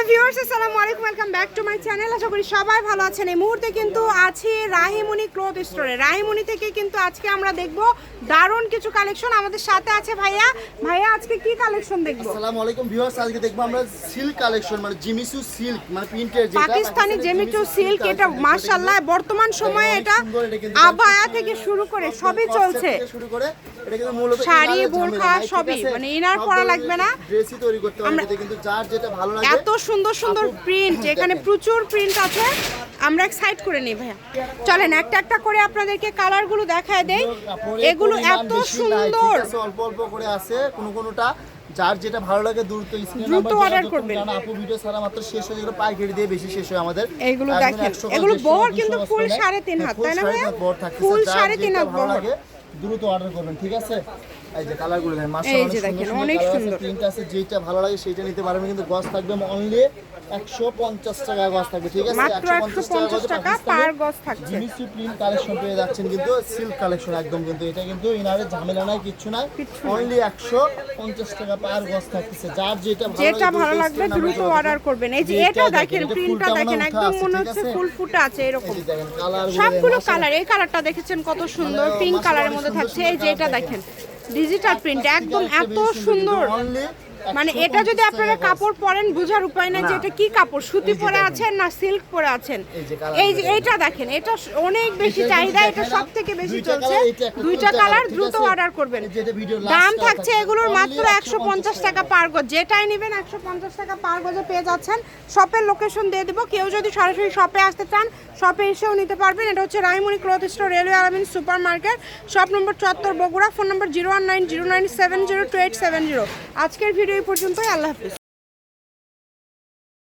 Hello viewers আসসালামু আলাইকুম welcome back to my channel. আশা করি সবাই ভালো আছেন। এই মুহূর্তে কিন্তু আছি রাহিমণি ক্লথ স্টোরে। রাহিমণি থেকে কিন্তু আজকে আমরা দেখব দারুণ কিছু কালেকশন আমাদের সাথে আছে ভাইয়া। ভাইয়া আজকে কি কালেকশন দেখব? আসসালামু আলাইকুম ভিউয়ার্স আজকে দেখব আমরা সিল্ক কালেকশন মানে জিমিসু সিল্ক মানে প্রিন্টের যেটা পাকিস্তানি জেমিচু সিল্ক এটা মাশাআল্লাহ বর্তমান সময়ে এটা আবায়া থেকে শুরু করে সবই চলছে। শুরু করে এটা কিন্তু মূলত শাড়ি, বোরখা সবই? মানে ইনার পরা লাগবে না। ড্রেসই তৈরি করতে পারবে কিন্তু যার যেটা ভালো লাগে এত সুন্দর সুন্দর প্রিন্ট এখানে প্রচুর প্রিন্ট আছে আমরা এক সাইড করে নিই ভাইয়া চলেন একটা একটা করে আপনাদেরকে কালারগুলো দেখায় দেই এগুলো এত সুন্দর অল্প অল্প করে আছে কোন কোনটা যার যেটা ভালো লাগে দ্রুত স্ক্রিন দ্রুত order করবেন। কারণ আপু ভিডিও ছাড়া মাত্র শেষ হয়ে গেলে পাইকারি দিয়ে বেশি শেষ হয় আমাদের একদম দেখেন। এগুলো বহর 200 কিন্তু। সাড়ে তিন হ্যাঁ, হাত, তাই না ভাইয়া? তিন যেটা হাত ভালো বহর। লাগে দ্রুত অর্ডার করবেন ঠিক আছে? এই যে কালারগুলো দেখেন মাশাআল্লাহ এই যে দেখেন, অনেক সুন্দর। প্রিন্ট আছে যেটা ভালো লাগে সেটা নিতে পারবেন কিন্তু গজ থাকবে অনলি 150 টাকা গজ থাকবে ঠিক আছে? মাত্র 150 টাকা পার গজ থাকছে। জিমিসু প্রিন্ট কালেকশন পেয়ে যাচ্ছেন কিন্তু সিল্ক কালেকশন একদম কিন্তু এটা কিন্তু ইনারে ঝামেলা নাই নাই। কিচ্ছু অনলি 150 টাকা পার গজ থাকতেছে যার যেটা ভালো যেটা ভালো লাগবে দ্রুত অর্ডার করবেন। এই যে এটা দেখেন প্রিন্টটা দেখেন একদম মনে হচ্ছে ফুল ফুটে আছে এরকম। সবগুলো কালার এই কালারটা দেখেছেন কত সুন্দর পিঙ্ক কালারের অনেক মধ্যে থাকছে। এই যে এটা দেখেন ডিজিটাল প্রিন্ট একদম এত সুন্দর। মানে এটা যদি আপনারা কাপড় পরেন বোঝার উপায় নাই যে এটা কি কাপড় সুতি পরে আছেন না সিল্ক পরে আছেন? এই যে এইটা দেখেন এটা অনেক বেশি চাহিদা এটা সব থেকে বেশি চলছে। দুইটা কালার দ্রুত অর্ডার করবেন। দাম থাকছে এগুলোর মাত্র একশো পঞ্চাশ টাকা পার গজ। যেটাই নেবেন একশো পঞ্চাশ টাকা পার গজে পেয়ে যাচ্ছেন। শপের লোকেশন দিয়ে দেবো। কেউ যদি সরাসরি শপে আসতে চান শপে এসেও নিতে পারবেন। এটা হচ্ছে Raimoni cloth store railway Alamin super market shop number চত্বর Bogura phone number zero one nine zero nine seven zero two eight seven zero আজকের ভিডিও এই পর্যন্তই আল্লাহ হাফিজ।